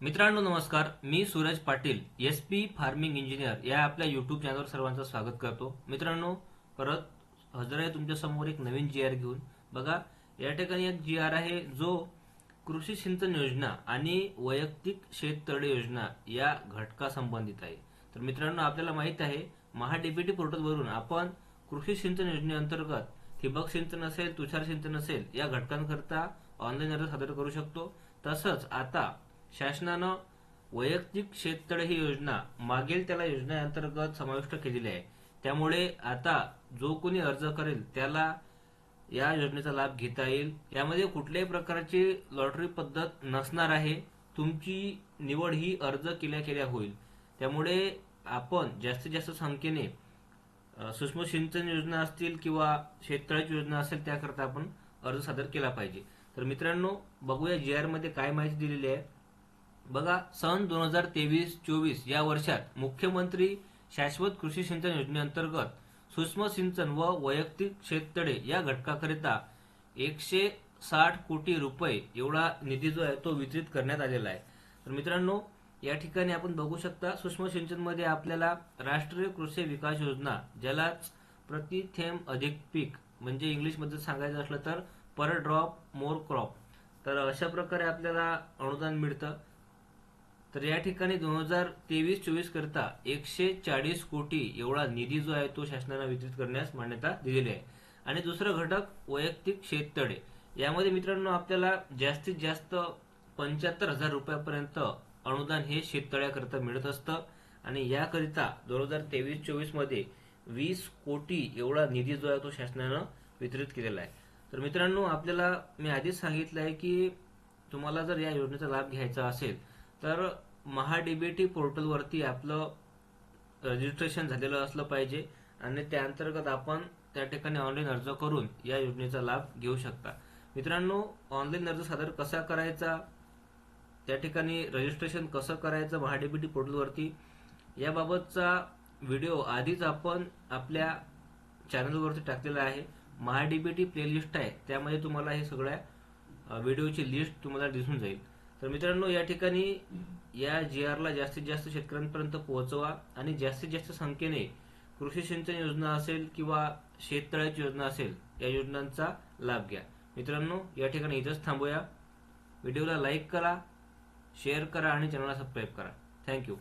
मित्रांनो नमस्कार. मी Suraj Patil S P farming engineer या आपल्या युट्यूब चॅनलवर सर्वांचं स्वागत करतो. मित्रांनो परत हजर आहे तुमच्यासमोर एक नवीन जी आर घेऊन. बघा या ठिकाणी एक जी आर आहे जो कृषी सिंचन योजना आणि वैयक्तिक शेततळे योजना या घटका संबंधित आहे. तर मित्रांनो आपल्याला माहीत आहे महाडीबीटी पोर्टलवरून आपण कृषी सिंचन योजनेअंतर्गत ठिबक सिंचन असेल तुषार सिंचन असेल या घटकांकरता ऑनलाईन अर्ज सादर करू शकतो. तसंच आता शासनानं वैयक्तिक शेततळे ही योजना मागील त्याला योजनेअंतर्गत समाविष्ट केलेली आहे. त्यामुळे आता जो कोणी अर्ज करेल त्याला या योजनेचा लाभ घेता येईल. यामध्ये कुठल्याही प्रकारची लॉटरी पद्धत नसणार आहे. तुमची निवड ही अर्ज केल्या केल्या होईल. त्यामुळे आपण जास्तीत जास्त संख्येने सूक्ष्म सिंचन योजना असतील किंवा शेततळ्याची योजना असेल त्याकरता आपण अर्ज सादर केला पाहिजे. तर मित्रांनो बघूया जी आरमध्ये काय माहिती दिलेली आहे. बघा सन दोन हजार तेवीस चोवीस या वर्षात मुख्यमंत्री शाश्वत कृषी सिंचन योजनेअंतर्गत सूक्ष्म सिंचन व वैयक्तिक शेततळे या घटकाकरिता एकशे साठ कोटी रुपये एवढा निधी जो आहे तो वितरित करण्यात आलेला आहे. तर मित्रांनो या ठिकाणी आपण बघू शकता सूक्ष्म सिंचनमध्ये आपल्याला राष्ट्रीय कृषी विकास योजना ज्यालाच प्रति थेंब अधिक पीक म्हणजे इंग्लिशमध्ये सांगायचं असलं तर पर ड्रॉप मोर क्रॉप. तर अशा प्रकारे आपल्याला अनुदान मिळतं. तर या ठिकाणी दोन हजार तेवीस चोवीस करता एकशे चाळीस कोटी एवढा निधी जो आहे तो शासनानं वितरित करण्यास मान्यता दिलेली आहे. आणि दुसरं घटक वैयक्तिक शेततळे यामध्ये मित्रांनो आपल्याला जास्तीत जास्त पंच्याहत्तर हजार रुपयापर्यंत अनुदान हे शेततळ्याकरिता मिळत असतं. आणि याकरिता दोन हजार तेवीस चोवीसमध्ये वीस कोटी एवढा निधी जो आहे तो शासनानं वितरित केलेला आहे. तर मित्रांनो आपल्याला मी आधीच सांगितलं आहे की तुम्हाला जर या योजनेचा लाभ घ्यायचा असेल तर महाडीबीटी पोर्टलवरती आपलं रजिस्ट्रेशन झालेलं असलं पाहिजे आणि त्या अंतर्गत आपण त्या ठिकाणी ऑनलाईन अर्ज करून या योजनेचा लाभ घेऊ शकता. मित्रांनो ऑनलाईन अर्ज सादर कसा करायचा? त्या ठिकाणी रजिस्ट्रेशन कसं करायचं महाडीबीटी पोर्टलवरती याबाबतचा व्हिडिओ आधीच आपण आपल्या चॅनलवरती टाकलेला आहे. महाडीबीटी प्लेलिस्ट आहे. त्यामध्ये तुम्हाला हे सगळ्या व्हिडिओची लिस्ट तुम्हाला दिसून जाईल. तर मित्रांनो या ठिकाणी या जी आरला जास्तीत जास्त शेतकऱ्यांपर्यंत पोहोचवा आणि जास्तीत जास्त संख्येने कृषी सिंचन योजना असेल किंवा शेततळ्याची योजना असेल या योजनांचा लाभ घ्या. मित्रांनो या ठिकाणी इथंच थांबूया. व्हिडिओला लाईक करा शेअर करा आणि चॅनलला सबस्क्राईब करा. थँक्यू.